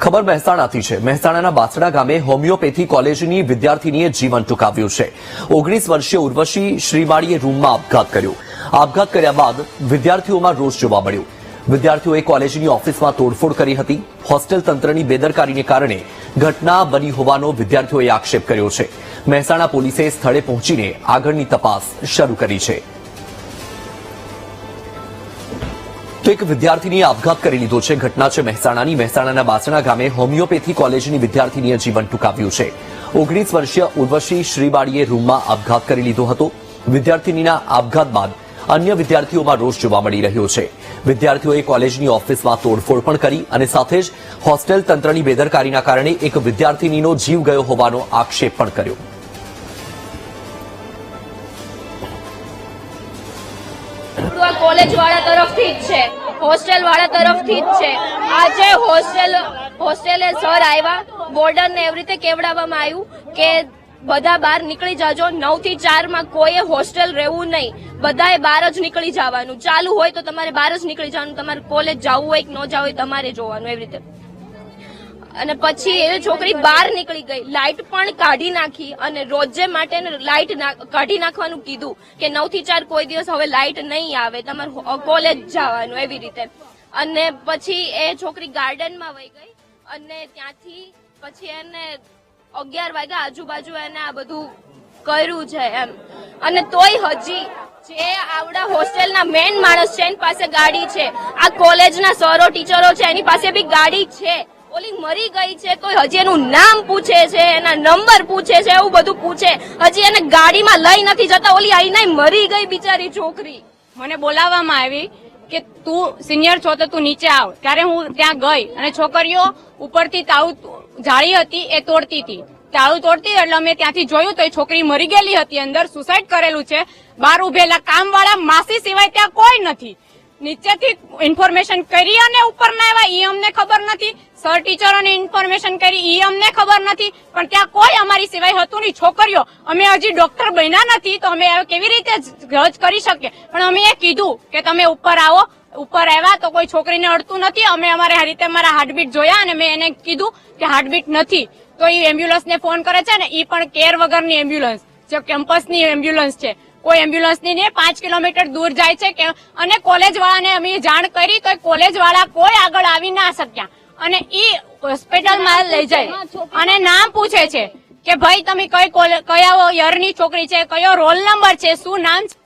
ખબર મહેસાણાથી છે. મહેસાણાના બાસડા ગામે હોમિયોપેથી કોલેજની વિદ્યાર્થીનીએ જીવન ટૂંકાવ્યું છે. ઓગણીસ વર્ષીય ઉર્વશી શ્રીમાળીએ રૂમમાં આપઘાત કર્યો. આપઘાત કર્યા બાદ વિદ્યાર્થીઓમાં રોષ જોવા મળ્યો. વિદ્યાર્થીઓએ કોલેજની ઓફિસમાં તોડફોડ કરી હતી. હોસ્ટેલ તંત્રની બેદરકારીને કારણે ઘટના બની હોવાનો વિદ્યાર્થીઓએ આક્ષેપ કર્યો છે. મહેસાણા પોલીસે સ્થળે પહોંચીને આગળની તપાસ શરૂ કરી છે. તો એક વિદ્યાર્થીનીએ આપઘાત કરી લીધો છે. ઘટના છે મહેસાણાની. મહેસાણાના બાસણા ગામે હોમિયોપેથી કોલેજની વિદ્યાર્થીનીએ જીવન ટૂંકાવ્યું છે. ઓગણીસ વર્ષીય ઉર્વશી શ્રીબાળીએ રૂમમાં આપઘાત કરી લીધો હતો. વિદ્યાર્થીનીના આપઘાત બાદ અન્ય વિદ્યાર્થીઓમાં રોષ જોવા મળી રહ્યો છે. વિદ્યાર્થીઓએ કોલેજની ઓફિસમાં તોડફોડ પણ કરી અને સાથે જ હોસ્ટેલ તંત્રની બેદરકારીના કારણે એક વિદ્યાર્થીનીનો જીવ ગયો હોવાનો આક્ષેપ પણ કર્યો. કોલેજ વાળા તરફથી જ છે. હોસ્ટેલ વાળા તરફથી જ છે. આજે હોસ્ટેલ, હોસ્ટેલે સર આવ્યા બોર્ડર ને એવી રીતે કેવડાવવામાં આવ્યું કે બધા બહાર નીકળી જાજો નવથી ચારમાં કોઈએ હોસ્ટેલ રહેવું નહીં. બધાએ બહાર જ નીકળી જવાનું. ચાલુ હોય તો તમારે બહાર જ નીકળી જવાનું. તમારે કોલેજ જવું હોય કે ન જવું હોય તમારે જોવાનું એવી રીતે. અને પછી એ છોકરી બહાર નીકળી ગઈ. લાઇટ પણ કાઢી નાખી અને રોજે માટે લાઇટ કાઢી નાખવાનું કીધું કે નવથી ચાર કોઈ દિવસ હવે લાઇટ નહીં આવે, તમારે કોલેજ જવાનું એવી રીતે. અને પછી એ છોકરી ગાર્ડનમાં વહી ગઈ અને ત્યાંથી પછી એને અગિયાર વાગ્યા આજુબાજુ એને આ બધું કર્યું છે એમ. અને તોય હજી જે આવડા હોસ્ટેલના મેન માણસ છે એની પાસે ગાડી છે. આ કોલેજના સરો ટીચરો છે, એની પાસે બી ગાડી છે. ઓલી મરી ગઈ છે, કોઈ હજી એનું નામ પૂછે છે, એના નંબર પૂછે છે, એવું બધું પૂછે. હજી એને ગાડીમાં લઈ નથી જતા, ઓલી આઈને મરી ગઈ બિચારી છોકરી. મને બોલાવવામાં આવી કે તું સિનિયર છો તો તું નીચે આવ. ત્યારે હું ત્યાં ગઈ અને છોકરીઓ ઉપરથી તાળું જાળી હતી, એ તોડતી હતી. તાળું તોડતી એટલે અમે ત્યાંથી જોયું તો એ છોકરી મરી ગયેલી હતી, અંદર સુસાઇડ કરેલું છે. બહાર ઉભેલા કામવાળા માસી સિવાય ત્યાં કોઈ નથી. નીચેથી ઇન્ફોર્મેશન કરી અને ઉપરના આવ્યા ઈ અમને ખબર નથી. સર ટીચરોને ઇન્ફોર્મેશન કરી, ઈ અમને ખબર નથી. પણ ત્યાં કોઈ અમારી સિવાય હતું નહીં. છોકરીઓ, અમે હજી ડોક્ટર બન્યા નથી તો અમે કેવી રીતે જજ કરી શકીએ? પણ અમે એ કીધું કે તમે ઉપર આવો. ઉપર આવ્યા તો કોઈ છોકરીને અડતું નથી. અમે અમારે આ રીતે મારા હાર્ટબીટ જોયા અને મેં એને કીધું કે હાર્ટબીટ નથી. તો એ એમ્બ્યુલન્સને ફોન કરે છે ને એ પણ કેર વગરની એમ્બ્યુલન્સ જે કેમ્પસની એમ્બ્યુલન્સ છે. કોઈ એમ્બ્યુલન્સની ને પાંચ કિલોમીટર દૂર જાય છે કે અને કોલેજ વાળાને અમે જાણ કરી તો કોલેજ વાળા કોઈ આગળ આવી ના શક્યા. અને ઈ હોસ્પિટલમાં લઈ જાય. અને નામ પૂછે છે કે ભાઈ તમે કઈ કોલે- કયા યરની છોકરી છે? કયો રોલ નંબર છે? શું નામ છે?